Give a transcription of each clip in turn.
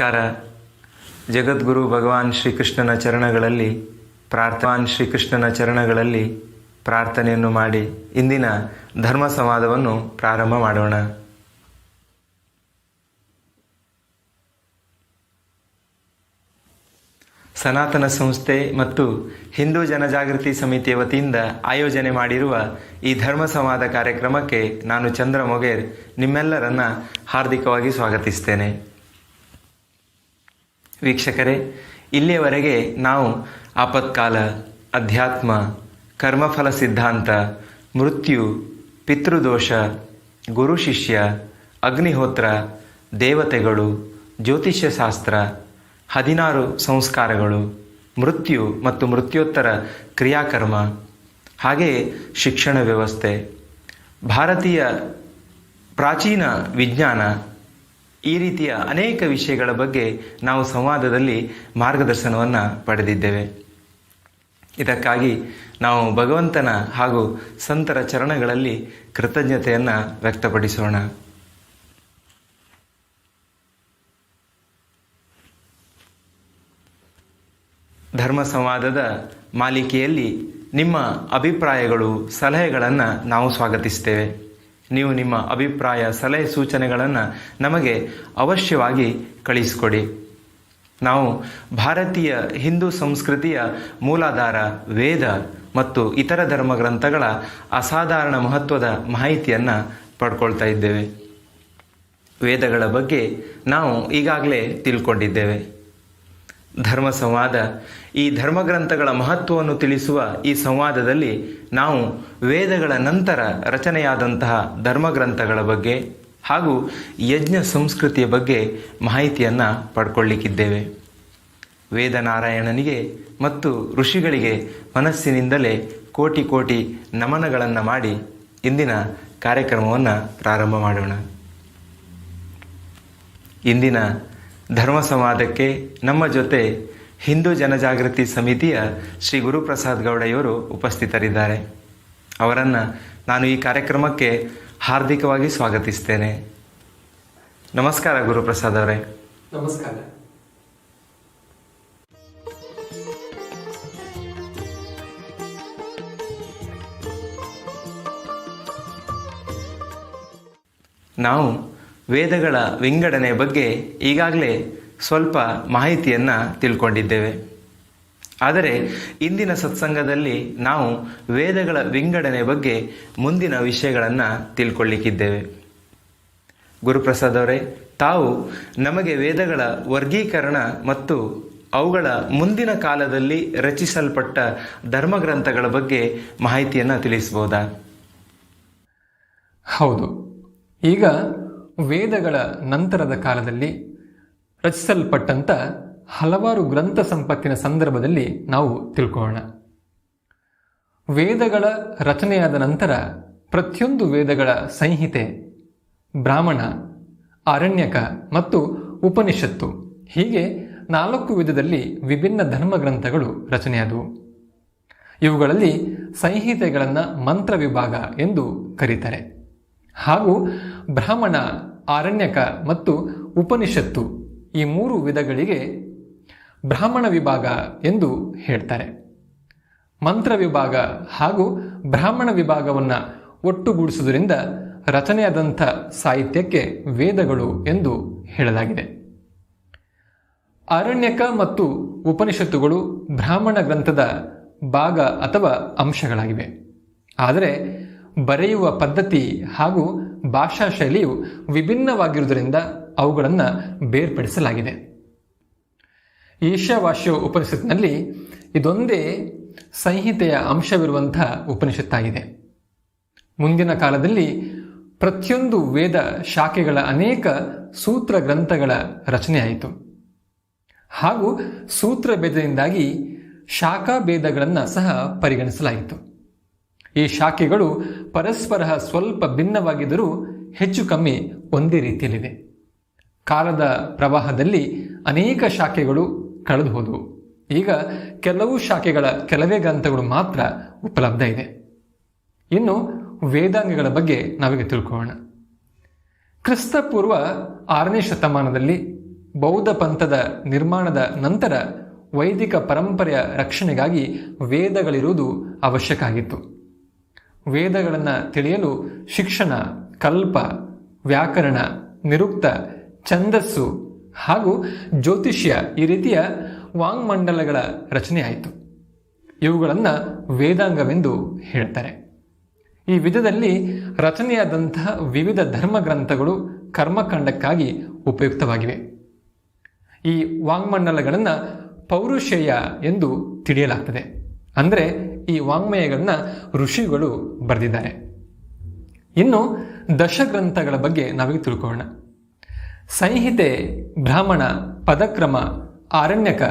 ನಮಸ್ಕಾರ. ಜಗದ್ಗುರು ಭಗವಾನ್ ಶ್ರೀಕೃಷ್ಣನ ಚರಣಗಳಲ್ಲಿ ಪ್ರಾರ್ಥವಾನ್ ಶ್ರೀಕೃಷ್ಣನ ಚರಣಗಳಲ್ಲಿ ಪ್ರಾರ್ಥನೆಯನ್ನು ಮಾಡಿ ಇಂದಿನ ಧರ್ಮ ಸಂವಾದವನ್ನು ಪ್ರಾರಂಭ ಮಾಡೋಣ. ಸನಾತನ ಸಂಸ್ಥೆ ಮತ್ತು ಹಿಂದೂ ಜನಜಾಗೃತಿ ಸಮಿತಿಯ ವತಿಯಿಂದ ಆಯೋಜನೆ ಮಾಡಿರುವ ಈ ಧರ್ಮ ಸಂವಾದ ಕಾರ್ಯಕ್ರಮಕ್ಕೆ ನಾನು ಚಂದ್ರ ಮೊಗೇರ್ ನಿಮ್ಮೆಲ್ಲರನ್ನ ಹಾರ್ದಿಕವಾಗಿ ಸ್ವಾಗತಿಸ್ತೇನೆ. ವೀಕ್ಷಕರೇ, ಇಲ್ಲಿಯವರೆಗೆ ನಾವು ಆಪತ್ಕಾಲ, ಅಧ್ಯಾತ್ಮ, ಕರ್ಮಫಲ ಸಿದ್ಧಾಂತ, ಮೃತ್ಯು, ಪಿತೃದೋಷ, ಗುರು ಶಿಷ್ಯ, ಅಗ್ನಿಹೋತ್ರ, ದೇವತೆಗಳು ಜ್ಯೋತಿಷ್ಯ ಶಾಸ್ತ್ರ ಹದಿನಾರು ಸಂಸ್ಕಾರಗಳು, ಮೃತ್ಯು ಮತ್ತು ಮೃತ್ಯೋತ್ತರ ಕ್ರಿಯಾಕರ್ಮ ಹಾಗೆಯೇ ಶಿಕ್ಷಣ ವ್ಯವಸ್ಥೆ, ಭಾರತೀಯ ಪ್ರಾಚೀನ ವಿಜ್ಞಾನ ಈ ರೀತಿಯ ಅನೇಕ ವಿಷಯಗಳ ಬಗ್ಗೆ ನಾವು ಸಂವಾದದಲ್ಲಿ ಮಾರ್ಗದರ್ಶನವನ್ನು ಪಡೆದಿದ್ದೇವೆ. ಇದಕ್ಕಾಗಿ ನಾವು ಭಗವಂತನ ಹಾಗೂ ಸಂತರ ಚರಣಗಳಲ್ಲಿ ಕೃತಜ್ಞತೆಯನ್ನು ವ್ಯಕ್ತಪಡಿಸೋಣ. ಧರ್ಮ ಸಂವಾದದ ಮಾಲಿಕೆಯಲ್ಲಿ ನಿಮ್ಮ ಅಭಿಪ್ರಾಯಗಳು, ಸಲಹೆಗಳನ್ನು ನಾವು ಸ್ವಾಗತಿಸ್ತೇವೆ. ನೀವು ನಿಮ್ಮ ಅಭಿಪ್ರಾಯ, ಸಲಹೆ, ಸೂಚನೆಗಳನ್ನು ನಮಗೆ ಅವಶ್ಯವಾಗಿ ಕಳಿಸಿಕೊಡಿ. ನಾವು ಭಾರತೀಯ ಹಿಂದೂ ಸಂಸ್ಕೃತಿಯ ಮೂಲಾಧಾರ, ವೇದ ಮತ್ತು ಇತರ ಧರ್ಮ ಗ್ರಂಥಗಳ ಅಸಾಧಾರಣ ಮಹತ್ವದ ಮಾಹಿತಿಯನ್ನು ಪಡ್ಕೊಳ್ತಾ ಇದ್ದೇವೆ. ವೇದಗಳ ಬಗ್ಗೆ ನಾವು ಈಗಾಗಲೇ ತಿಳ್ಕೊಂಡಿದ್ದೇವೆ. ಧರ್ಮ ಸಂವಾದ. ಈ ಧರ್ಮಗ್ರಂಥಗಳ ಮಹತ್ವವನ್ನು ತಿಳಿಸುವ ಈ ಸಂವಾದದಲ್ಲಿ ನಾವು ವೇದಗಳ ನಂತರ ರಚನೆಯಾದಂತಹ ಧರ್ಮಗ್ರಂಥಗಳ ಬಗ್ಗೆ ಹಾಗೂ ಯಜ್ಞ ಸಂಸ್ಕೃತಿಯ ಬಗ್ಗೆ ಮಾಹಿತಿಯನ್ನು ಪಡ್ಕೊಳ್ಳಿಕ್ಕಿದ್ದೇವೆ. ವೇದನಾರಾಯಣನಿಗೆ ಮತ್ತು ಋಷಿಗಳಿಗೆ ಮನಸ್ಸಿನಿಂದಲೇ ಕೋಟಿ ಕೋಟಿ ನಮನಗಳನ್ನು ಮಾಡಿ ಇಂದಿನ ಕಾರ್ಯಕ್ರಮವನ್ನು ಪ್ರಾರಂಭ ಮಾಡೋಣ. ಇಂದಿನ ಧರ್ಮ ಸಂವಾದಕ್ಕೆ ನಮ್ಮ ಜೊತೆ ಹಿಂದೂ ಜನಜಾಗೃತಿ ಸಮಿತಿಯ ಶ್ರೀ ಗುರುಪ್ರಸಾದ್ ಗೌಡೆಯವರು ಉಪಸ್ಥಿತರಿದ್ದಾರೆ. ಅವರನ್ನು ನಾನು ಈ ಕಾರ್ಯಕ್ರಮಕ್ಕೆ ಹಾರ್ದಿಕವಾಗಿ ಸ್ವಾಗತಿಸ್ತೇನೆ. ನಮಸ್ಕಾರ ಗುರುಪ್ರಸಾದ್ ಅವರೇ. ನಮಸ್ಕಾರ. ನಾವು ವೇದಗಳ ವಿಂಗಡಣೆ ಬಗ್ಗೆ ಈಗಾಗಲೇ ಸ್ವಲ್ಪ ಮಾಹಿತಿಯನ್ನು ತಿಳ್ಕೊಂಡಿದ್ದೇವೆ. ಆದರೆ ಇಂದಿನ ಸತ್ಸಂಗದಲ್ಲಿ ನಾವು ವೇದಗಳ ವಿಂಗಡಣೆ ಬಗ್ಗೆ ಮುಂದಿನ ವಿಷಯಗಳನ್ನು ತಿಳ್ಕೊಳ್ಳಿಕ್ಕಿದ್ದೇವೆ ಗುರುಪ್ರಸಾದ್ ಅವರೇ ತಾವು ನಮಗೆ ವೇದಗಳ ವರ್ಗೀಕರಣ ಮತ್ತು ಅವುಗಳ ಮುಂದಿನ ಕಾಲದಲ್ಲಿ ರಚಿಸಲ್ಪಟ್ಟ ಧರ್ಮಗ್ರಂಥಗಳ ಬಗ್ಗೆ ಮಾಹಿತಿಯನ್ನು ತಿಳಿಸಬಹುದಾ? ಹೌದು. ಈಗ ವೇದಗಳ ನಂತರದ ಕಾಲದಲ್ಲಿ ರಚಿಸಲ್ಪಟ್ಟಂಥ ಹಲವಾರು ಗ್ರಂಥ ಸಂಪತ್ತಿನ ಸಂದರ್ಭದಲ್ಲಿ ನಾವು ತಿಳ್ಕೊಳ್ಳೋಣ. ವೇದಗಳ ರಚನೆಯಾದ ನಂತರ ಪ್ರತಿಯೊಂದು ವೇದಗಳ ಸಂಹಿತೆ, ಬ್ರಾಹ್ಮಣ, ಅರಣ್ಯಕ ಮತ್ತು ಉಪನಿಷತ್ತು, ಹೀಗೆ ನಾಲ್ಕು ವಿಧದಲ್ಲಿ ವಿಭಿನ್ನ ಧರ್ಮ ಗ್ರಂಥಗಳು ರಚನೆಯಾದವು. ಇವುಗಳಲ್ಲಿ ಸಂಹಿತೆಗಳನ್ನು ಮಂತ್ರ ವಿಭಾಗ ಎಂದು ಕರೀತಾರೆ. ಹಾಗೂ ಬ್ರಾಹ್ಮಣ ಆರಣ್ಯಕ ಮತ್ತು ಉಪನಿಷತ್ತು ಈ ಮೂರು ವಿಧಗಳಿಗೆ ಬ್ರಾಹ್ಮಣ ವಿಭಾಗ ಎಂದು ಹೇಳ್ತಾರೆ. ಮಂತ್ರ ವಿಭಾಗ ಹಾಗೂ ಬ್ರಾಹ್ಮಣ ವಿಭಾಗವನ್ನು ಒಟ್ಟುಗೂಡಿಸುವುದರಿಂದ ರಚನೆಯಾದಂಥ ಸಾಹಿತ್ಯಕ್ಕೆ ವೇದಗಳು ಎಂದು ಹೇಳಲಾಗಿದೆ. ಅರಣ್ಯಕ ಮತ್ತು ಉಪನಿಷತ್ತುಗಳು ಬ್ರಾಹ್ಮಣ ಗ್ರಂಥದ ಭಾಗ ಅಥವಾ ಅಂಶಗಳಾಗಿವೆ. ಆದರೆ ಬರೆಯುವ ಪದ್ಧತಿ ಹಾಗೂ ಭಾಷಾ ಶೈಲಿಯು ವಿಭಿನ್ನವಾಗಿರುವುದರಿಂದ ಅವುಗಳನ್ನು ಬೇರ್ಪಡಿಸಲಾಗಿದೆ. ಈಶಾವಾಸ್ಯ ಉಪನಿಷತ್ತಿನಲ್ಲಿ ಇದೊಂದೇ ಸಂಹಿತೆಯ ಅಂಶವಿರುವಂತಹ ಉಪನಿಷತ್ತಾಗಿದೆ. ಮುಂದಿನ ಕಾಲದಲ್ಲಿ ಪ್ರತಿಯೊಂದು ವೇದ ಶಾಖೆಗಳ ಅನೇಕ ಸೂತ್ರ ಗ್ರಂಥಗಳ ರಚನೆಯಾಯಿತು. ಹಾಗೂ ಸೂತ್ರ ಭೇದದಿಂದಾಗಿ ಶಾಖಾ ಭೇದಗಳನ್ನು ಸಹ ಪರಿಗಣಿಸಲಾಯಿತು. ಈ ಶಾಖೆಗಳು ಪರಸ್ಪರ ಸ್ವಲ್ಪ ಭಿನ್ನವಾಗಿದ್ದರೂ ಹೆಚ್ಚು ಕಮ್ಮಿ ಒಂದೇ ರೀತಿಯಲ್ಲಿವೆ. ಕಾಲದ ಪ್ರವಾಹದಲ್ಲಿ ಅನೇಕ ಶಾಖೆಗಳು ಕಳೆದು ಹೋದವು ಈಗ ಕೆಲವು ಶಾಖೆಗಳ ಕೆಲವೇ ಗ್ರಂಥಗಳು ಮಾತ್ರ ಉಪಲಬ್ಧ ಇದೆ. ಇನ್ನು ವೇದಾಂಗಗಳ ಬಗ್ಗೆ ನಾವೀಗ ತಿಳ್ಕೊಳ್ಳೋಣ. ಕ್ರಿಸ್ತಪೂರ್ವ ಆರನೇ ಶತಮಾನದಲ್ಲಿ ಬೌದ್ಧ ಪಂಥದ ನಿರ್ಮಾಣದ ನಂತರ ವೈದಿಕ ಪರಂಪರೆಯ ರಕ್ಷಣೆಗಾಗಿ ವೇದಗಳಿರುವುದು ಅವಶ್ಯಕ ಆಗಿತ್ತು. ವೇದಗಳನ್ನು ತಿಳಿಯಲು ಶಿಕ್ಷಣ, ಕಲ್ಪ, ವ್ಯಾಕರಣ, ನಿರುಕ್ತ, ಛಂದಸ್ಸು ಹಾಗೂ ಜ್ಯೋತಿಷ್ಯ ಈ ರೀತಿಯ ವಾಂಗ್ಮಂಡಲಗಳ ಆಯಿತು. ಇವುಗಳನ್ನು ವೇದಾಂಗವೆಂದು ಹೇಳ್ತಾರೆ. ಈ ವಿಧದಲ್ಲಿ ರಚನೆಯಾದಂತಹ ವಿವಿಧ ಧರ್ಮ ಗ್ರಂಥಗಳು ಕರ್ಮಕಾಂಡಕ್ಕಾಗಿ ಉಪಯುಕ್ತವಾಗಿವೆ. ಈ ವಾಂಗ್ಮಂಡಲಗಳನ್ನು ಪೌರುಷೇಯ ಎಂದು ತಿಳಿಯಲಾಗ್ತದೆ. ಅಂದರೆ ಈ ವಾಂಗ್ಮಯಗಳನ್ನ ಋಷಿಗಳು ಬರೆದಿದ್ದಾರೆ. ಇನ್ನು ದಶಗ್ರಂಥಗಳ ಬಗ್ಗೆ ನಾವೀಗ ತಿಳ್ಕೊಳ್ಳೋಣ. ಸಂಹಿತೆ, ಬ್ರಾಹ್ಮಣ, ಪದಕ್ರಮ ಆರಣ್ಯಕ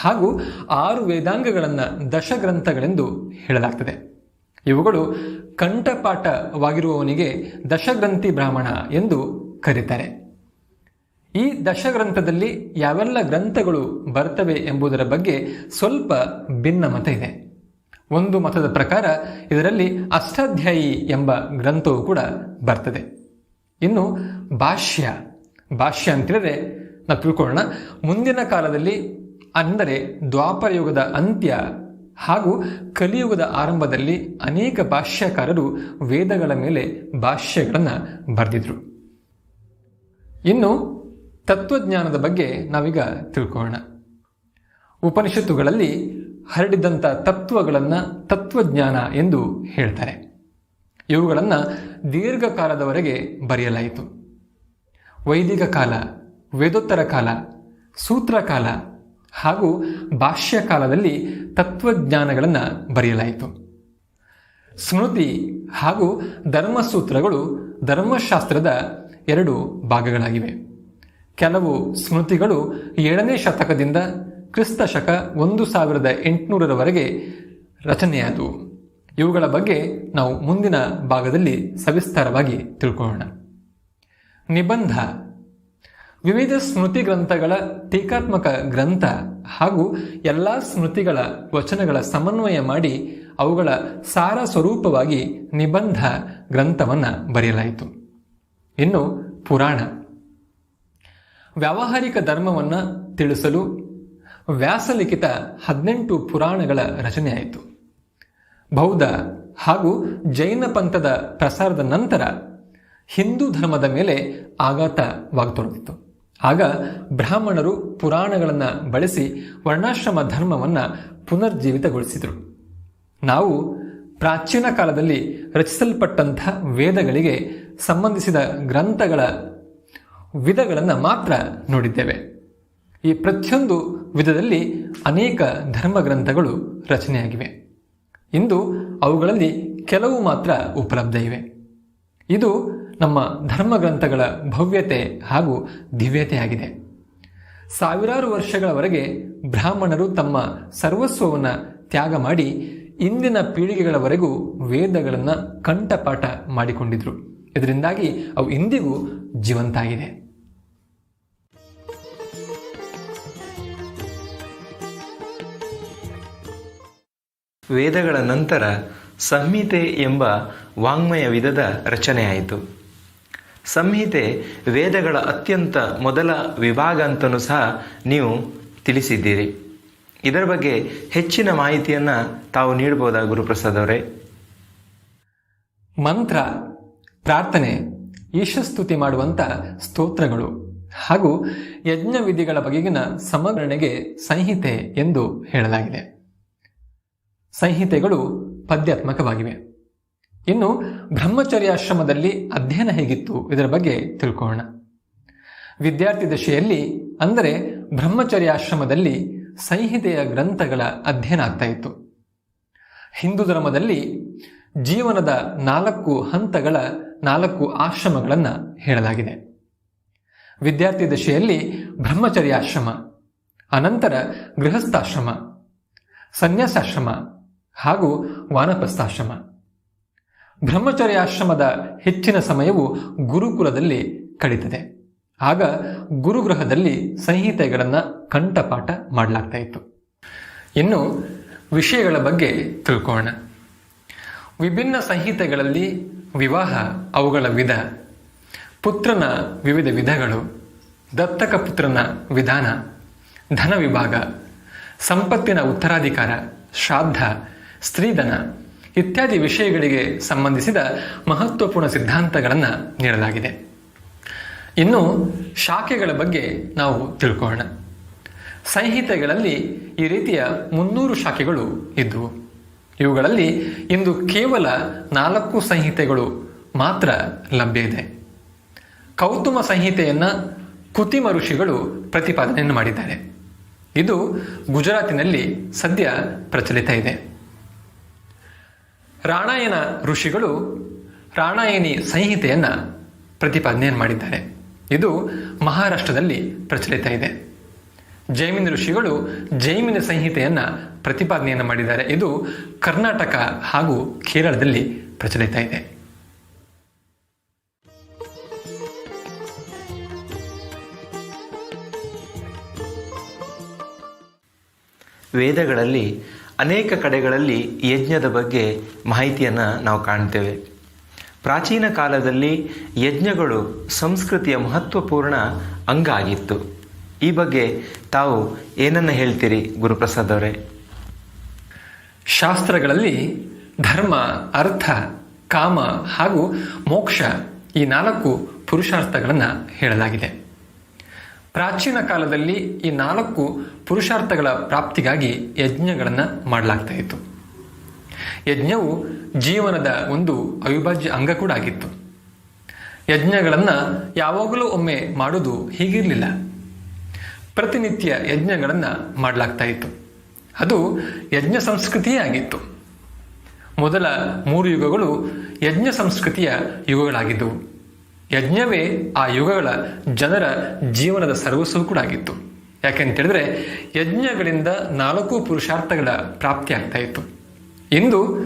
ಹಾಗೂ ಆರು ವೇದಾಂಗಗಳನ್ನು ದಶಗ್ರಂಥಗಳೆಂದು ಹೇಳಲಾಗ್ತದೆ. ಇವುಗಳು ಕಂಠಪಾಠವಾಗಿರುವವನಿಗೆ ದಶಗ್ರಂಥಿ ಬ್ರಾಹ್ಮಣ ಎಂದು ಕರೀತಾರೆ. ಈ ದಶಗ್ರಂಥದಲ್ಲಿ ಯಾವೆಲ್ಲ ಗ್ರಂಥಗಳು ಬರ್ತವೆ ಎಂಬುದರ ಬಗ್ಗೆ ಸ್ವಲ್ಪ ಭಿನ್ನ ಮತ ಇದೆ. ಒಂದು ಮತದ ಪ್ರಕಾರ ಇದರಲ್ಲಿ ಅಷ್ಟಾಧ್ಯಾಯಿ ಎಂಬ ಗ್ರಂಥವು ಕೂಡ ಬರ್ತದೆ. ಇನ್ನು ಭಾಷ್ಯ ಭಾಷ್ಯ ಅಂತೇಳಿದ್ರೆ ನಾವು ತಿಳ್ಕೊಳ್ಳೋಣ. ಮುಂದಿನ ಕಾಲದಲ್ಲಿ ಅಂದರೆ ದ್ವಾಪರ ಯುಗದ ಅಂತ್ಯ ಹಾಗೂ ಕಲಿಯುಗದ ಆರಂಭದಲ್ಲಿ ಅನೇಕ ಭಾಷ್ಯಕಾರರು ವೇದಗಳ ಮೇಲೆ ಭಾಷ್ಯಗಳನ್ನು ಬರೆದಿದ್ರು. ಇನ್ನು ತತ್ವಜ್ಞಾನದ ಬಗ್ಗೆ ನಾವೀಗ ತಿಳ್ಕೊಳ್ಳೋಣ. ಉಪನಿಷತ್ತುಗಳಲ್ಲಿ ಹರಡಿದಂಥ ತತ್ವಗಳನ್ನು ತತ್ವಜ್ಞಾನ ಎಂದು ಹೇಳ್ತಾರೆ. ಇವುಗಳನ್ನು ದೀರ್ಘಕಾಲದವರೆಗೆ ಬರೆಯಲಾಯಿತು. ವೈದಿಕ ಕಾಲ, ವೇದೋತ್ತರ ಕಾಲ ಸೂತ್ರಕಾಲ ಹಾಗೂ ಭಾಷ್ಯ ಕಾಲದಲ್ಲಿ ತತ್ವಜ್ಞಾನಗಳನ್ನು ಬರೆಯಲಾಯಿತು. ಸ್ಮೃತಿ ಹಾಗೂ ಧರ್ಮಸೂತ್ರಗಳು ಧರ್ಮಶಾಸ್ತ್ರದ ಎರಡು ಭಾಗಗಳಾಗಿವೆ. ಕೆಲವು ಸ್ಮೃತಿಗಳು ಏಳನೇ ಶತಕದಿಂದ ಕ್ರಿಸ್ತ ಶಕ ಒಂದು ಸಾವಿರದ ಎಂಟುನೂರರವರೆಗೆ ರಚನೆಯಾದವು. ಇವುಗಳ ಬಗ್ಗೆ ನಾವು ಮುಂದಿನ ಭಾಗದಲ್ಲಿ ಸವಿಸ್ತಾರವಾಗಿ ತಿಳ್ಕೊಳ್ಳೋಣ. ನಿಬಂಧ. ವಿವಿಧ ಸ್ಮೃತಿ ಗ್ರಂಥಗಳ ಟೀಕಾತ್ಮಕ ಗ್ರಂಥ ಹಾಗೂ ಎಲ್ಲ ಸ್ಮೃತಿಗಳ ವಚನಗಳ ಸಮನ್ವಯ ಮಾಡಿ ಅವುಗಳ ಸಾರ ಸ್ವರೂಪವಾಗಿ ನಿಬಂಧ ಗ್ರಂಥವನ್ನು ಬರೆಯಲಾಯಿತು. ಇನ್ನು ಪುರಾಣ. ವ್ಯಾವಹಾರಿಕ ಧರ್ಮವನ್ನು ತಿಳಿಸಲು ವ್ಯಾಸಲಿಖಿತ ಹದಿನೆಂಟು ಪುರಾಣಗಳ ರಚನೆಯಾಯಿತು. ಬೌದ್ಧ ಹಾಗೂ ಜೈನ ಪಂಥದ ಪ್ರಸಾರದ ನಂತರ ಹಿಂದೂ ಧರ್ಮದ ಮೇಲೆ ಆಘಾತವಾಗತೊಡಗಿತ್ತು ಆಗ ಬ್ರಾಹ್ಮಣರು ಪುರಾಣಗಳನ್ನು ಬಳಸಿ ವರ್ಣಾಶ್ರಮ ಧರ್ಮವನ್ನು ಪುನರ್ಜೀವಿತಗೊಳಿಸಿದರು. ನಾವು ಪ್ರಾಚೀನ ಕಾಲದಲ್ಲಿ ರಚಿಸಲ್ಪಟ್ಟಂಥ ವೇದಗಳಿಗೆ ಸಂಬಂಧಿಸಿದ ಗ್ರಂಥಗಳ ವಿಧಗಳನ್ನು ಮಾತ್ರ ನೋಡಿದ್ದೇವೆ. ಈ ಪ್ರತಿಯೊಂದು ವಿಧದಲ್ಲಿ ಅನೇಕ ಧರ್ಮ ಗ್ರಂಥಗಳು ರಚನೆಯಾಗಿವೆ. ಇಂದು ಅವುಗಳಲ್ಲಿ ಕೆಲವು ಮಾತ್ರ ಉಪಲಬ್ಧ ಇವೆ. ಇದು ನಮ್ಮ ಧರ್ಮ ಗ್ರಂಥಗಳ ಭವ್ಯತೆ ಹಾಗೂ ದಿವ್ಯತೆಯಾಗಿದೆ. ಸಾವಿರಾರು ವರ್ಷಗಳವರೆಗೆ ಬ್ರಾಹ್ಮಣರು ತಮ್ಮ ಸರ್ವಸ್ವವನ್ನು ತ್ಯಾಗ ಮಾಡಿ ಇಂದಿನ ಪೀಳಿಗೆಗಳವರೆಗೂ ವೇದಗಳನ್ನು ಕಂಠಪಾಠ ಮಾಡಿಕೊಂಡಿದ್ರು. ಇದರಿಂದಾಗಿ ಅವು ಇಂದಿಗೂ ಜೀವಂತ ವೇದಗಳ ನಂತರ ಸಂಹಿತೆ ಎಂಬ ವಾಂಗ್ಮಯ ವಿಧದ ರಚನೆಯಾಯಿತು. ಸಂಹಿತೆ ವೇದಗಳ ಅತ್ಯಂತ ಮೊದಲ ವಿಭಾಗ ಅಂತಲೂ ಸಹ ನೀವು ತಿಳಿಸಿದ್ದೀರಿ. ಇದರ ಬಗ್ಗೆ ಹೆಚ್ಚಿನ ಮಾಹಿತಿಯನ್ನು ತಾವು ನೀಡಬಹುದಾ ಗುರುಪ್ರಸಾದ್ ಅವರೇ? ಮಂತ್ರ, ಪ್ರಾರ್ಥನೆ ಈಶಸ್ತುತಿ ಮಾಡುವಂಥ ಸ್ತೋತ್ರಗಳು ಹಾಗೂ ಯಜ್ಞ ವಿಧಿಗಳ ಬಗೆಗಿನ ಸಮಗ್ರಣೆಗೆ ಸಂಹಿತೆ ಎಂದು ಹೇಳಲಾಗಿದೆ. ಸಂಹಿತೆಗಳು ಪದ್ಯಾತ್ಮಕವಾಗಿವೆ. ಇನ್ನು ಬ್ರಹ್ಮಚರ್ಯಾಶ್ರಮದಲ್ಲಿ ಅಧ್ಯಯನ ಹೇಗಿತ್ತು ಇದರ ಬಗ್ಗೆ ತಿಳ್ಕೊಳ್ಳೋಣ. ವಿದ್ಯಾರ್ಥಿ ದಶೆಯಲ್ಲಿ, ಅಂದರೆ ಬ್ರಹ್ಮಚರ್ಯಾಶ್ರಮದಲ್ಲಿ ಸಂಹಿತೆಯ ಗ್ರಂಥಗಳ ಅಧ್ಯಯನ ಆಗ್ತಾ ಇತ್ತು. ಹಿಂದೂ ಧರ್ಮದಲ್ಲಿ ಜೀವನದ ನಾಲ್ಕು ಹಂತಗಳ ನಾಲ್ಕು ಆಶ್ರಮಗಳನ್ನು ಹೇಳಲಾಗಿದೆ. ವಿದ್ಯಾರ್ಥಿ ದಶೆಯಲ್ಲಿ ಬ್ರಹ್ಮಚರ್ಯಾಶ್ರಮ ಅನಂತರ ಗೃಹಸ್ಥಾಶ್ರಮ, ಸನ್ಯಾಸಾಶ್ರಮ ಹಾಗೂ ವಾನಪ್ರಸ್ಥಾಶ್ರಮ. ಬ್ರಹ್ಮಚರ್ಯಾಶ್ರಮದ ಹೆಚ್ಚಿನ ಸಮಯವು ಗುರುಕುಲದಲ್ಲಿ ಕಳೀತದೆ. ಆಗ ಗುರುಗೃಹದಲ್ಲಿ ಸಂಹಿತೆಗಳನ್ನು ಕಂಠಪಾಠ ಮಾಡಲಾಗ್ತಾ ಇತ್ತು. ಇನ್ನು ವಿಷಯಗಳ ಬಗ್ಗೆ ತಿಳ್ಕೋಣ ವಿಭಿನ್ನ ಸಂಹಿತೆಗಳಲ್ಲಿ ವಿವಾಹ, ಅವುಗಳ ವಿಧ. ಪುತ್ರನ ವಿವಿಧ ವಿಧಗಳು. ದತ್ತಕ ಪುತ್ರನ ವಿಧಾನ. ಧನ ವಿಭಾಗ. ಸಂಪತ್ತಿನ ಉತ್ತರಾಧಿಕಾರ. ಶ್ರಾದ್ದ. ಸ್ತ್ರೀಧನ ಇತ್ಯಾದಿ ವಿಷಯಗಳಿಗೆ ಸಂಬಂಧಿಸಿದ ಮಹತ್ವಪೂರ್ಣ ಸಿದ್ಧಾಂತಗಳನ್ನು ನೀಡಲಾಗಿದೆ. ಇನ್ನು ಶಾಖೆಗಳ ಬಗ್ಗೆ ನಾವು ತಿಳ್ಕೊಳ್ಳೋಣ. ಸಂಹಿತೆಗಳಲ್ಲಿ ಈ ರೀತಿಯ ಮುನ್ನೂರು ಶಾಖೆಗಳು ಇದ್ದವು ಇವುಗಳಲ್ಲಿ ಇಂದು ಕೇವಲ ನಾಲ್ಕು ಸಂಹಿತೆಗಳು ಮಾತ್ರ ಲಭ್ಯ ಇದೆ. ಕೌತುಮ ಸಂಹಿತೆಯನ್ನು ಕುತಿಮ ಋಷಿಗಳು ಪ್ರತಿಪಾದನೆಯನ್ನು ಮಾಡಿದ್ದಾರೆ. ಇದು ಗುಜರಾತಿನಲ್ಲಿ ಸದ್ಯ ಪ್ರಚಲಿತ ಇದೆ. ರಾಣಾಯನ ಋಷಿಗಳು ರಾಣಾಯಣಿ ಸಂಹಿತೆಯನ್ನು ಪ್ರತಿಪಾದನೆಯನ್ನು ಮಾಡಿದ್ದಾರೆ. ಇದು ಮಹಾರಾಷ್ಟ್ರದಲ್ಲಿ ಪ್ರಚಲಿತ ಇದೆ. ಜೈಮಿನ ಋಷಿಗಳು ಜೈಮಿನ ಸಂಹಿತೆಯನ್ನು ಪ್ರತಿಪಾದನೆಯನ್ನು ಮಾಡಿದ್ದಾರೆ. ಇದು ಕರ್ನಾಟಕ ಹಾಗೂ ಕೇರಳದಲ್ಲಿ ಪ್ರಚಲಿತ ಇದೆ. ವೇದಗಳಲ್ಲಿ ಅನೇಕ ಕಡೆಗಳಲ್ಲಿ ಯಜ್ಞದ ಬಗ್ಗೆ ಮಾಹಿತಿಯನ್ನು ನಾವು ಕಾಣ್ತೇವೆ. ಪ್ರಾಚೀನ ಕಾಲದಲ್ಲಿ ಯಜ್ಞಗಳು ಸಂಸ್ಕೃತಿಯ ಮಹತ್ವಪೂರ್ಣ ಅಂಗ ಆಗಿತ್ತು ಈ ಬಗ್ಗೆ ತಾವು ಏನನ್ನ ಹೇಳ್ತೀರಿ, ಗುರುಪ್ರಸಾದ್ ಅವರೇ? ಶಾಸ್ತ್ರಗಳಲ್ಲಿ ಧರ್ಮ, ಅರ್ಥ, ಕಾಮ ಹಾಗೂ ಮೋಕ್ಷ ಈ ನಾಲ್ಕು ಪುರುಷಾರ್ಥಗಳನ್ನು ಹೇಳಲಾಗಿದೆ. ಪ್ರಾಚೀನ ಕಾಲದಲ್ಲಿ ಈ ನಾಲ್ಕು ಪುರುಷಾರ್ಥಗಳ ಪ್ರಾಪ್ತಿಗಾಗಿ ಯಜ್ಞಗಳನ್ನು ಮಾಡಲಾಗ್ತಾ ಇತ್ತು. ಯಜ್ಞವು ಜೀವನದ ಒಂದು ಅವಿಭಾಜ್ಯ ಅಂಗ ಕೂಡ ಆಗಿತ್ತು. ಯಜ್ಞಗಳನ್ನು ಯಾವಾಗಲೂ ಒಮ್ಮೆ ಮಾಡುವುದು ಹೀಗಿರಲಿಲ್ಲ. ಪ್ರತಿನಿತ್ಯ ಯಜ್ಞಗಳನ್ನು ಮಾಡಲಾಗ್ತಾ ಇತ್ತು. ಅದು ಯಜ್ಞ ಸಂಸ್ಕೃತಿಯೇ ಆಗಿತ್ತು. ಮೊದಲ ಮೂರು ಯುಗಗಳು ಯಜ್ಞ ಸಂಸ್ಕೃತಿಯ ಯುಗಗಳಾಗಿದ್ದವು. ಯಜ್ಞವೇ ಆ ಯುಗಗಳ ಜನರ ಜೀವನದ ಸರ್ವಸ್ವೂ ಕೂಡ ಆಗಿತ್ತು. ಯಾಕೆಂತ ಹೇಳಿದ್ರೆ, ಯಜ್ಞಗಳಿಂದ ನಾಲ್ಕು ಪುರುಷಾರ್ಥಗಳ ಪ್ರಾಪ್ತಿ ಆಗ್ತಾ ಇತ್ತು. ಇಂದು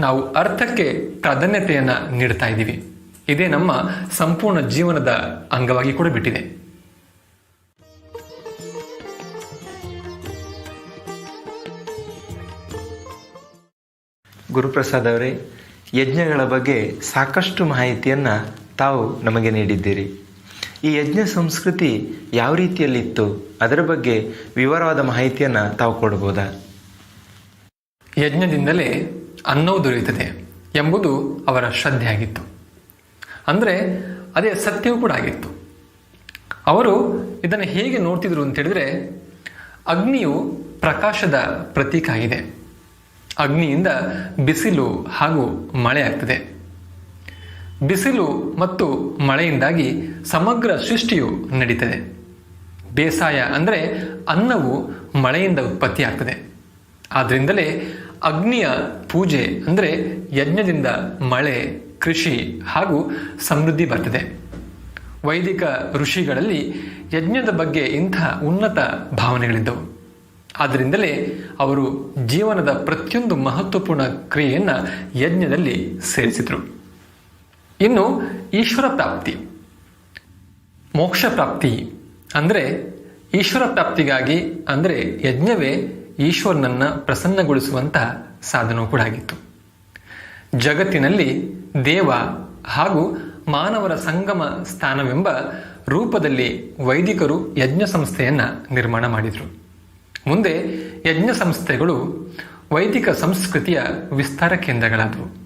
ನಾವು ಅರ್ಥಕ್ಕೆ ಪ್ರಾಧಾನ್ಯತೆಯನ್ನು ನೀಡ್ತಾ ಇದ್ದೀವಿ. ಇದೇ ನಮ್ಮ ಸಂಪೂರ್ಣ ಜೀವನದ ಅಂಗವಾಗಿ ಕೂಡ ಬಿಟ್ಟಿದೆ. ಗುರುಪ್ರಸಾದ್ ಅವರೇ, ಯಜ್ಞಗಳ ಬಗ್ಗೆ ಸಾಕಷ್ಟು ಮಾಹಿತಿಯನ್ನು ತಾವು ನಮಗೆ ನೀಡಿದ್ದೀರಿ. ಈ ಯಜ್ಞ ಸಂಸ್ಕೃತಿ ಯಾವ ರೀತಿಯಲ್ಲಿತ್ತು? ಅದರ ಬಗ್ಗೆ ವಿವರವಾದ ಮಾಹಿತಿಯನ್ನು ತಾವು ಕೊಡ್ಬೋದಾ? ಯಜ್ಞದಿಂದಲೇ ಅನ್ನವು ದೊರೆಯುತ್ತದೆ ಎಂಬುದು ಅವರ ಶ್ರದ್ಧೆ ಆಗಿತ್ತು ಅಂದರೆ ಅದೇ ಸತ್ಯವೂ ಕೂಡ ಆಗಿತ್ತು. ಅವರು ಇದನ್ನು ಹೇಗೆ ನೋಡ್ತಿದ್ರು ಅಂತ ಹೇಳಿದ್ರೆ, ಅಗ್ನಿಯು ಪ್ರಕಾಶದ ಪ್ರತೀಕ ಆಗಿದೆ. ಅಗ್ನಿಯಿಂದ ಬಿಸಿಲು ಹಾಗೂ ಮಳೆ ಆಗ್ತದೆ. ಬಿಸಿಲು ಮತ್ತು ಮಳೆಯಿಂದಾಗಿ ಸಮಗ್ರ ಸೃಷ್ಟಿಯು ನಡೀತದೆ. ಬೇಸಾಯ ಅಂದರೆ ಅನ್ನವು ಮಳೆಯಿಂದ ಉತ್ಪತ್ತಿಯಾಗ್ತದೆ. ಆದ್ದರಿಂದಲೇ ಅಗ್ನಿಯ ಪೂಜೆ ಅಂದರೆ ಯಜ್ಞದಿಂದ ಮಳೆ, ಕೃಷಿ ಹಾಗೂ ಸಮೃದ್ಧಿ ಬರ್ತದೆ. ವೈದಿಕ ಋಷಿಗಳಲ್ಲಿ ಯಜ್ಞದ ಬಗ್ಗೆ ಇಂಥ ಉನ್ನತ ಭಾವನೆಗಳಿದ್ದವು. ಆದ್ದರಿಂದಲೇ ಅವರು ಜೀವನದ ಪ್ರತಿಯೊಂದು ಮಹತ್ವಪೂರ್ಣ ಕ್ರಿಯೆಯನ್ನು ಯಜ್ಞದಲ್ಲಿ ಸೇರಿಸಿದರು. ಇನ್ನು ಈಶ್ವರ ಪ್ರಾಪ್ತಿ. ಮೋಕ್ಷ ಪ್ರಾಪ್ತಿ ಅಂದರೆ ಈಶ್ವರ ಪ್ರಾಪ್ತಿಗಾಗಿ ಅಂದರೆ ಯಜ್ಞವೇ ಈಶ್ವರನನ್ನ ಪ್ರಸನ್ನಗೊಳಿಸುವಂತಹ ಸಾಧನವೂ ಕೂಡ ಆಗಿತ್ತು. ಜಗತ್ತಿನಲ್ಲಿ ದೇವ ಹಾಗೂ ಮಾನವರ ಸಂಗಮ ಸ್ಥಾನವೆಂಬ ರೂಪದಲ್ಲಿ ವೈದಿಕರು ಯಜ್ಞ ಸಂಸ್ಥೆಯನ್ನ ನಿರ್ಮಾಣ ಮಾಡಿದರು. ಮುಂದೆ ಯಜ್ಞ ಸಂಸ್ಥೆಗಳು ವೈದಿಕ ಸಂಸ್ಕೃತಿಯ ವಿಸ್ತಾರ ಕೇಂದ್ರಗಳಾದವು.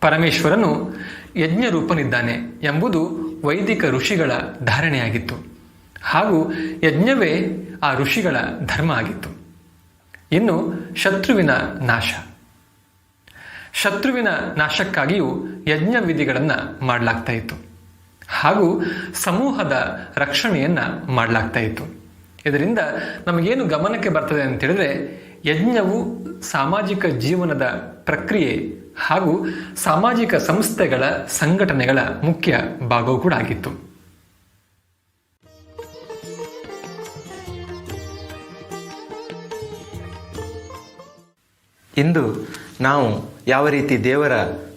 ಪರಮೇಶ್ವರನು ಯಜ್ಞ ರೂಪನಿದ್ದಾನೆ ಎಂಬುದು ವೈದಿಕ ಋಷಿಗಳ ಧಾರಣೆಯಾಗಿತ್ತು. ಹಾಗೂ ಯಜ್ಞವೇ ಆ ಋಷಿಗಳ ಧರ್ಮ ಆಗಿತ್ತು. ಇನ್ನು ಶತ್ರುವಿನ ನಾಶ. ಶತ್ರುವಿನ ನಾಶಕ್ಕಾಗಿಯೂ ಯಜ್ಞ ವಿಧಿಗಳನ್ನು ಮಾಡಲಾಗ್ತಾ ಇತ್ತು. ಹಾಗೂ ಸಮೂಹದ ರಕ್ಷಣೆಯನ್ನ ಮಾಡಲಾಗ್ತಾ ಇತ್ತು. ಇದರಿಂದ ನಮಗೇನು ಗಮನಕ್ಕೆ ಬರ್ತದೆ ಅಂತ ಹೇಳಿದ್ರೆ ಯಜ್ಞವು ಸಾಮಾಜಿಕ ಜೀವನದ ಪ್ರಕ್ರಿಯೆ ಹಾಗೂ ಸಾಮಾಜಿಕ ಸಂಸ್ಥೆಗಳ ಸಂಘಟನೆಗಳ ಮುಖ್ಯ ಭಾಗವೂ ಕೂಡ ಆಗಿತ್ತು ಇಂದು ನಾವು ಯಾವ ರೀತಿ ದೇವರ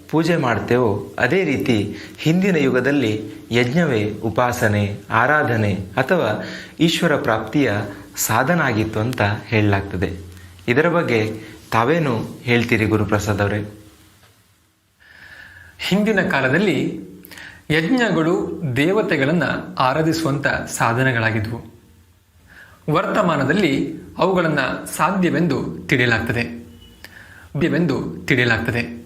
ಪೂಜೆ ಮಾಡ್ತೇವೋ ಅದೇ ರೀತಿ ಹಿಂದಿನ ಯುಗದಲ್ಲಿ ಯಜ್ಞವೇ ಉಪಾಸನೆ, ಆರಾಧನೆ ಅಥವಾ ಈಶ್ವರ ಪ್ರಾಪ್ತಿಯ ಸಾಧನ ಆಗಿತ್ತು ಅಂತ ಹೇಳಲಾಗ್ತದೆ. ಇದರ ಬಗ್ಗೆ ತಾವೇನು ಹೇಳ್ತೀರಿ ಗುರುಪ್ರಸಾದ್ ಅವರೇ? ಹಿಂದಿನ ಕಾಲದಲ್ಲಿ ಯಜ್ಞಗಳು ದೇವತೆಗಳನ್ನು ಆರಾಧಿಸುವಂಥ ಸಾಧನಗಳಾಗಿದ್ವು. ವರ್ತಮಾನದಲ್ಲಿ ಅವುಗಳನ್ನು ಸಾಧ್ಯವೆಂದು ತಿಳಿಯಲಾಗ್ತದೆ. ವ್ಯವೆಂದು ತಿಳಿಯಲಾಗ್ತದೆ.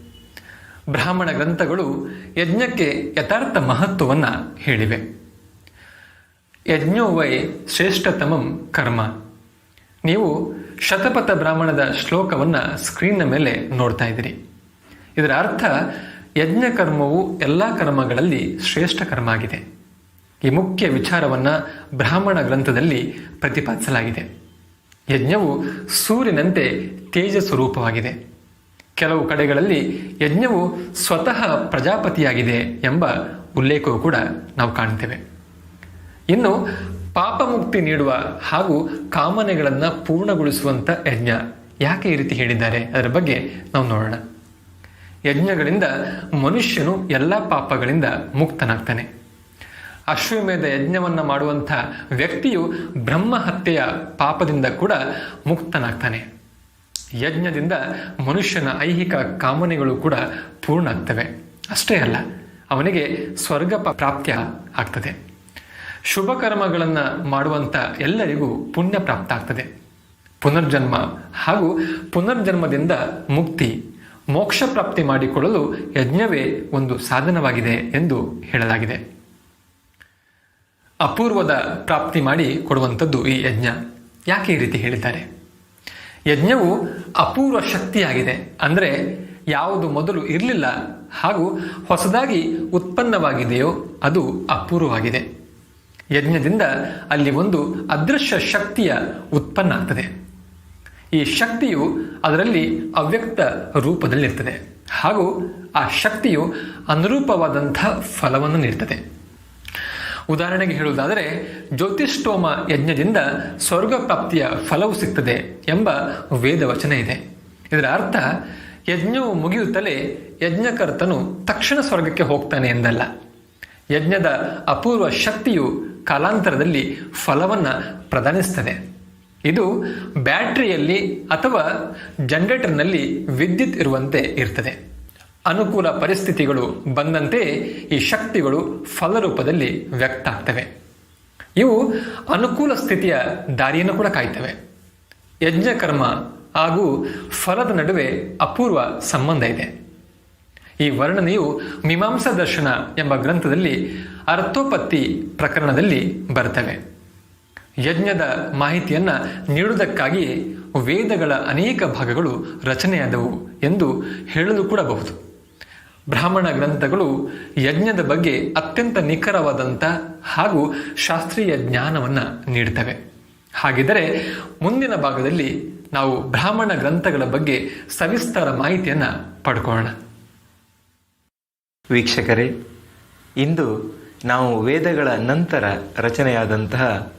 ಬ್ರಾಹ್ಮಣ ಗ್ರಂಥಗಳು ಯಜ್ಞಕ್ಕೆ ಯಥಾರ್ಥ ಮಹತ್ವವನ್ನು ಹೇಳಿವೆ. ಯಜ್ಞೋವೈ ಶ್ರೇಷ್ಠತಮಂ ಕರ್ಮ. ನೀವು ಶತಪಥ ಬ್ರಾಹ್ಮಣದ ಶ್ಲೋಕವನ್ನು ಸ್ಕ್ರೀನ್ನ ಮೇಲೆ ನೋಡ್ತಾ ಇದ್ದೀರಿ. ಇದರ ಅರ್ಥ, ಯಜ್ಞ ಕರ್ಮವು ಎಲ್ಲ ಕರ್ಮಗಳಲ್ಲಿ ಶ್ರೇಷ್ಠ ಕರ್ಮ ಆಗಿದೆ. ಈ ಮುಖ್ಯ ವಿಚಾರವನ್ನು ಬ್ರಾಹ್ಮಣ ಗ್ರಂಥದಲ್ಲಿ ಪ್ರತಿಪಾದಿಸಲಾಗಿದೆ. ಯಜ್ಞವು ಸೂರ್ಯನಂತೆ ತೇಜ ಸ್ವರೂಪವಾಗಿದೆ ಕೆಲವು ಕಡೆಗಳಲ್ಲಿ ಯಜ್ಞವು ಸ್ವತಃ ಪ್ರಜಾಪತಿಯಾಗಿದೆ ಎಂಬ ಉಲ್ಲೇಖವು ಕೂಡ ನಾವು ಕಾಣ್ತೇವೆ. ಇನ್ನು ಪಾಪ ಮುಕ್ತಿ ನೀಡುವ ಹಾಗೂ ಕಾಮನೆಗಳನ್ನು ಪೂರ್ಣಗೊಳಿಸುವಂಥ ಯಜ್ಞ. ಯಾಕೆ ಈ ರೀತಿ ಹೇಳಿದ್ದಾರೆ? ಅದರ ಬಗ್ಗೆ ನಾವು ನೋಡೋಣ. ಯಜ್ಞಗಳಿಂದ ಮನುಷ್ಯನು ಎಲ್ಲ ಪಾಪಗಳಿಂದ ಮುಕ್ತನಾಗ್ತಾನೆ. ಅಶ್ವಮೇಧ ಯಜ್ಞವನ್ನು ಮಾಡುವಂಥ ವ್ಯಕ್ತಿಯು ಬ್ರಹ್ಮ ಹತ್ಯೆಯ ಪಾಪದಿಂದ ಕೂಡ ಮುಕ್ತನಾಗ್ತಾನೆ. ಯಜ್ಞದಿಂದ ಮನುಷ್ಯನ ಐಹಿಕ ಕಾಮನೆಗಳು ಕೂಡ ಪೂರ್ಣ ಆಗ್ತವೆ ಅಷ್ಟೇ ಅಲ್ಲ, ಅವನಿಗೆ ಸ್ವರ್ಗ ಪ್ರಾಪ್ತಿಯ ಆಗ್ತದೆ. ಶುಭ ಕರ್ಮಗಳನ್ನು ಮಾಡುವಂಥ ಎಲ್ಲರಿಗೂ ಪುಣ್ಯ ಪ್ರಾಪ್ತ ಆಗ್ತದೆ. ಪುನರ್ಜನ್ಮ ಹಾಗೂ ಪುನರ್ಜನ್ಮದಿಂದ ಮುಕ್ತಿ, ಮೋಕ್ಷ ಪ್ರಾಪ್ತಿ ಮಾಡಿಕೊಳ್ಳಲು ಯಜ್ಞವೇ ಒಂದು ಸಾಧನವಾಗಿದೆ ಎಂದು ಹೇಳಲಾಗಿದೆ. ಅಪೂರ್ವದ ಪ್ರಾಪ್ತಿ ಮಾಡಿ ಕೊಡುವಂಥದ್ದು ಈ ಯಜ್ಞ. ಯಾಕೆ ಈ ರೀತಿ ಹೇಳಿದ್ದಾರೆ? ಯಜ್ಞವು ಅಪೂರ್ವ ಶಕ್ತಿಯಾಗಿದೆ. ಅಂದರೆ ಯಾವುದು ಮೊದಲು ಇರಲಿಲ್ಲ ಹಾಗೂ ಹೊಸದಾಗಿ ಉತ್ಪನ್ನವಾಗಿದೆಯೋ ಅದು ಅಪೂರ್ವವಾಗಿದೆ. ಯಜ್ಞದಿಂದ ಅಲ್ಲಿ ಒಂದು ಅದೃಶ್ಯ ಶಕ್ತಿಯ ಉತ್ಪನ್ನ ಆಗ್ತದೆ. ಈ ಶಕ್ತಿಯು ಅದರಲ್ಲಿ ಅವ್ಯಕ್ತ ರೂಪದಲ್ಲಿರ್ತದೆ. ಹಾಗೂ ಆ ಶಕ್ತಿಯು ಅನುರೂಪವಾದಂಥ ಫಲವನ್ನು ನೀಡ್ತದೆ. ಉದಾಹರಣೆಗೆ ಹೇಳುವುದಾದರೆ, ಜ್ಯೋತಿಷ್ಠೋಮ ಯಜ್ಞದಿಂದ ಸ್ವರ್ಗ ಪ್ರಾಪ್ತಿಯ ಫಲವು ಸಿಗ್ತದೆ ಎಂಬ ವೇದವಚನ ಇದೆ. ಇದರ ಅರ್ಥ, ಯಜ್ಞವು ಮುಗಿಯುತ್ತಲೇ ಯಜ್ಞಕರ್ತನು ತಕ್ಷಣ ಸ್ವರ್ಗಕ್ಕೆ ಹೋಗ್ತಾನೆ ಎಂದಲ್ಲ. ಯಜ್ಞದ ಅಪೂರ್ವ ಶಕ್ತಿಯು ಕಾಲಾಂತರದಲ್ಲಿ ಫಲವನ್ನು ಪ್ರದಾನಿಸ್ತದೆ ಇದು ಬ್ಯಾಟ್ರಿಯಲ್ಲಿ ಅಥವಾ ಜನರೇಟರ್ನಲ್ಲಿ ವಿದ್ಯುತ್ ಇರುವಂತೆ ಇರ್ತದೆ. ಅನುಕೂಲ ಪರಿಸ್ಥಿತಿಗಳು ಬಂದಂತೆ ಈ ಶಕ್ತಿಗಳು ಫಲರೂಪದಲ್ಲಿ ವ್ಯಕ್ತ ಆಗ್ತವೆ. ಇವು ಅನುಕೂಲ ಸ್ಥಿತಿಯ ದಾರಿಯನ್ನು ಕೂಡ ಕಾಯ್ತವೆ. ಯಜ್ಞಕರ್ಮ ಹಾಗೂ ಫಲದ ನಡುವೆ ಅಪೂರ್ವ ಸಂಬಂಧ ಇದೆ. ಈ ವರ್ಣನೆಯು ಮೀಮಾಂಸಾ ದರ್ಶನ ಎಂಬ ಗ್ರಂಥದಲ್ಲಿ ಅರ್ಥೋಪತ್ತಿ ಪ್ರಕರಣದಲ್ಲಿ ಬರ್ತವೆ. ಯಜ್ಞದ ಮಾಹಿತಿಯನ್ನ ನೀಡುವುದಕ್ಕಾಗಿ ವೇದಗಳ ಅನೇಕ ಭಾಗಗಳು ರಚನೆಯಾದವು ಎಂದು ಹೇಳಲು ಕೂಡ ಬಹುದು. ಬ್ರಾಹ್ಮಣ ಗ್ರಂಥಗಳು ಯಜ್ಞದ ಬಗ್ಗೆ ಅತ್ಯಂತ ನಿಖರವಾದಂಥ ಹಾಗೂ ಶಾಸ್ತ್ರೀಯ ಜ್ಞಾನವನ್ನು ನೀಡುತ್ತವೆ ಹಾಗಿದ್ದರೆ ಮುಂದಿನ ಭಾಗದಲ್ಲಿ ನಾವು ಬ್ರಾಹ್ಮಣ ಗ್ರಂಥಗಳ ಬಗ್ಗೆ ಸವಿಸ್ತಾರ ಮಾಹಿತಿಯನ್ನು ಪಡ್ಕೊಳ್ಳೋಣ. ವೀಕ್ಷಕರೇ, ಇಂದು ನಾವು ವೇದಗಳ ನಂತರ ರಚನೆಯಾದಂತಹ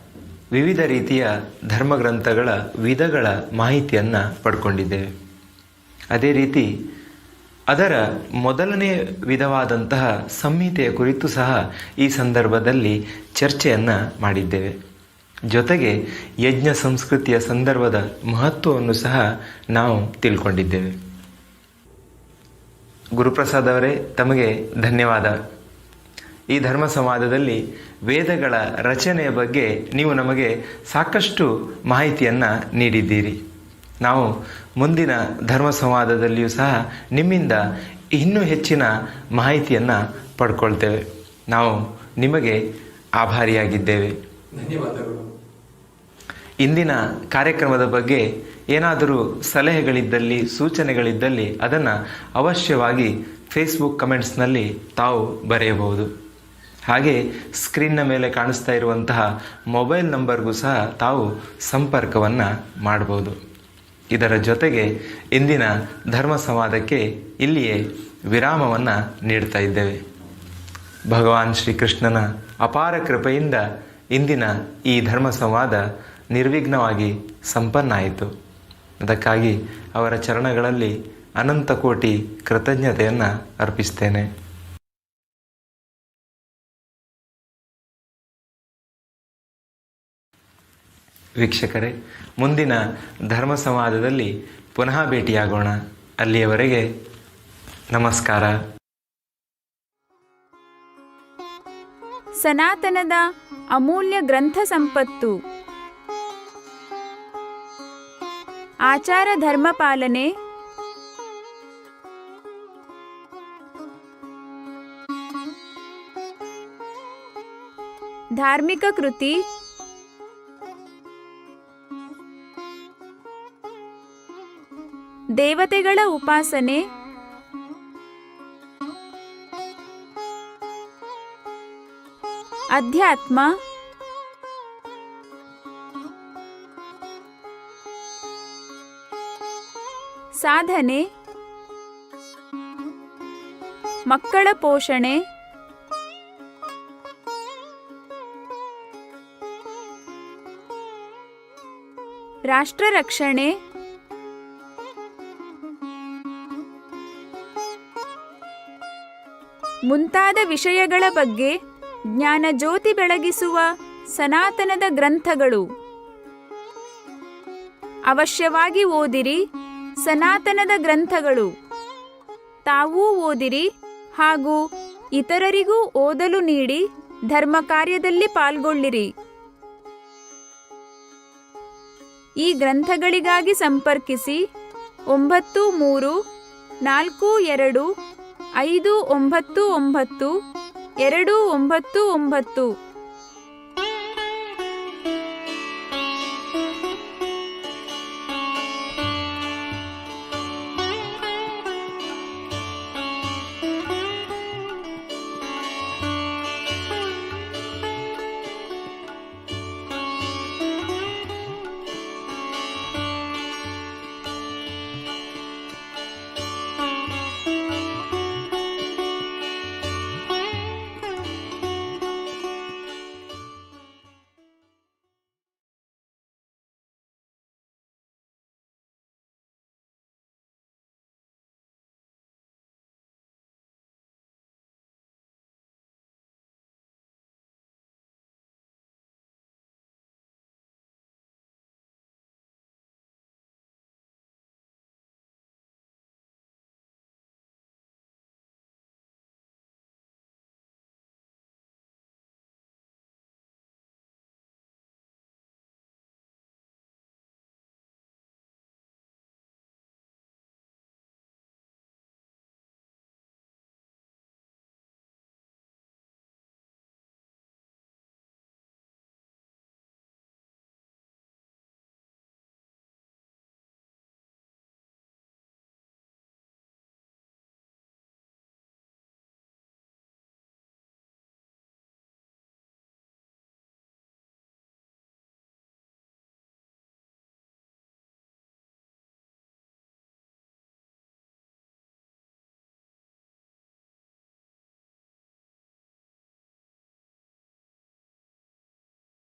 ವಿವಿಧ ರೀತಿಯ ಧರ್ಮಗ್ರಂಥಗಳ ವಿಧಗಳ ಮಾಹಿತಿಯನ್ನು ಪಡ್ಕೊಂಡಿದ್ದೇವೆ. ಅದೇ ರೀತಿ ಅದರ ಮೊದಲನೇ ವಿಧವಾದಂತಹ ಸಂಹಿತೆಯ ಕುರಿತು ಸಹ ಈ ಸಂದರ್ಭದಲ್ಲಿ ಚರ್ಚೆಯನ್ನು ಮಾಡಿದ್ದೇವೆ. ಜೊತೆಗೆ ಯಜ್ಞ ಸಂಸ್ಕೃತಿಯ ಸಂದರ್ಭದ ಮಹತ್ವವನ್ನು ಸಹ ನಾವು ತಿಳ್ಕೊಂಡಿದ್ದೇವೆ. ಗುರುಪ್ರಸಾದ್ ಅವರೇ ತಮಗೆ ಧನ್ಯವಾದ. ಈ ಧರ್ಮ ಸಂವಾದದಲ್ಲಿ ವೇದಗಳ ರಚನೆಯ ಬಗ್ಗೆ ನೀವು ನಮಗೆ ಸಾಕಷ್ಟು ಮಾಹಿತಿಯನ್ನು ನೀಡಿದ್ದೀರಿ. ನಾವು ಮುಂದಿನ ಧರ್ಮ ಸಂವಾದದಲ್ಲಿಯೂ ಸಹ ನಿಮ್ಮಿಂದ ಇನ್ನೂ ಹೆಚ್ಚಿನ ಮಾಹಿತಿಯನ್ನು ಪಡ್ಕೊಳ್ತೇವೆ. ನಾವು ನಿಮಗೆ ಆಭಾರಿಯಾಗಿದ್ದೇವೆ. ಧನ್ಯವಾದಗಳು. ಇಂದಿನ ಕಾರ್ಯಕ್ರಮದ ಬಗ್ಗೆ ಏನಾದರೂ ಸಲಹೆಗಳಿದ್ದಲ್ಲಿ, ಸೂಚನೆಗಳಿದ್ದಲ್ಲಿ ಅದನ್ನು ಅವಶ್ಯವಾಗಿ ಫೇಸ್ಬುಕ್ ಕಮೆಂಟ್ಸ್ನಲ್ಲಿ ತಾವು ಬರೆಯಬಹುದು. ಹಾಗೆ ಸ್ಕ್ರೀನ್ನ ಮೇಲೆ ಕಾಣಿಸ್ತಾ ಇರುವಂತಹ ಮೊಬೈಲ್ ನಂಬರ್ಗೂ ಸಹ ತಾವು ಸಂಪರ್ಕವನ್ನು ಮಾಡಬಹುದು ಇದರ ಜೊತೆಗೆ ಇಂದಿನ ಧರ್ಮ ಸಂವಾದಕ್ಕೆ ಇಲ್ಲಿಯೇ ವಿರಾಮವನ್ನು ನೀಡ್ತಾ ಇದ್ದೇವೆ. ಭಗವಾನ್ ಶ್ರೀಕೃಷ್ಣನ ಅಪಾರ ಕೃಪೆಯಿಂದ ಇಂದಿನ ಈ ಧರ್ಮ ಸಂವಾದ ನಿರ್ವಿಘ್ನವಾಗಿ ಸಂಪನ್ನ ಆಯಿತು. ಅದಕ್ಕಾಗಿ ಅವರ ಚರಣಗಳಲ್ಲಿ ಅನಂತ ಕೋಟಿ ಕೃತಜ್ಞತೆಯನ್ನು ಅರ್ಪಿಸ್ತೇನೆ. ವೀಕ್ಷಕರೇ, ಮುಂದಿನ ಧರ್ಮ ಸಂವಾದದಲ್ಲಿ ಪುನಃ ಭೇಟಿಯಾಗೋಣ. ಅಲ್ಲಿಯವರೆಗೆ ನಮಸ್ಕಾರ. ಸನಾತನದ ಅಮೂಲ್ಯ ಗ್ರಂಥ ಸಂಪತ್ತು. ಆಚಾರ ಧರ್ಮ ಪಾಲನೆ ಧಾರ್ಮಿಕ ಕೃತಿ ದೇವತೆಗಳ ಉಪಾಸನೆ ಅಧ್ಯಾತ್ಮ ಸಾಧನೆ, ಮಕ್ಕಳ ಪೋಷಣೆ, ರಾಷ್ಟ್ರ ರಕ್ಷಣೆ, ಮುಂತಾದ ವಿಷಯಗಳ ಬಗ್ಗೆ ಜ್ಞಾನ ಜ್ಯೋತಿ ಬೆಳಗಿಸುವ ಸನಾತನದ ಗ್ರಂಥಗಳು. ಅವಶ್ಯವಾಗಿ ಓದಿರಿ. ಸನಾತನದ ಗ್ರಂಥಗಳು. ತಾವೂ ಓದಿರಿ ಹಾಗೂ ಇತರರಿಗೂ ಓದಲು ನೀಡಿ ಧರ್ಮ ಕಾರ್ಯದಲ್ಲಿ ಪಾಲ್ಗೊಳ್ಳಿರಿ. ಈ ಗ್ರಂಥಗಳಿಗಾಗಿ ಸಂಪರ್ಕಿಸಿ ಒಂಬತ್ತು ಮೂರು ನಾಲ್ಕು ಎರಡು ಐದು ಒಂಬತ್ತು ಒಂಬತ್ತು ಎರಡು ಒಂಬತ್ತು ಒಂಬತ್ತು.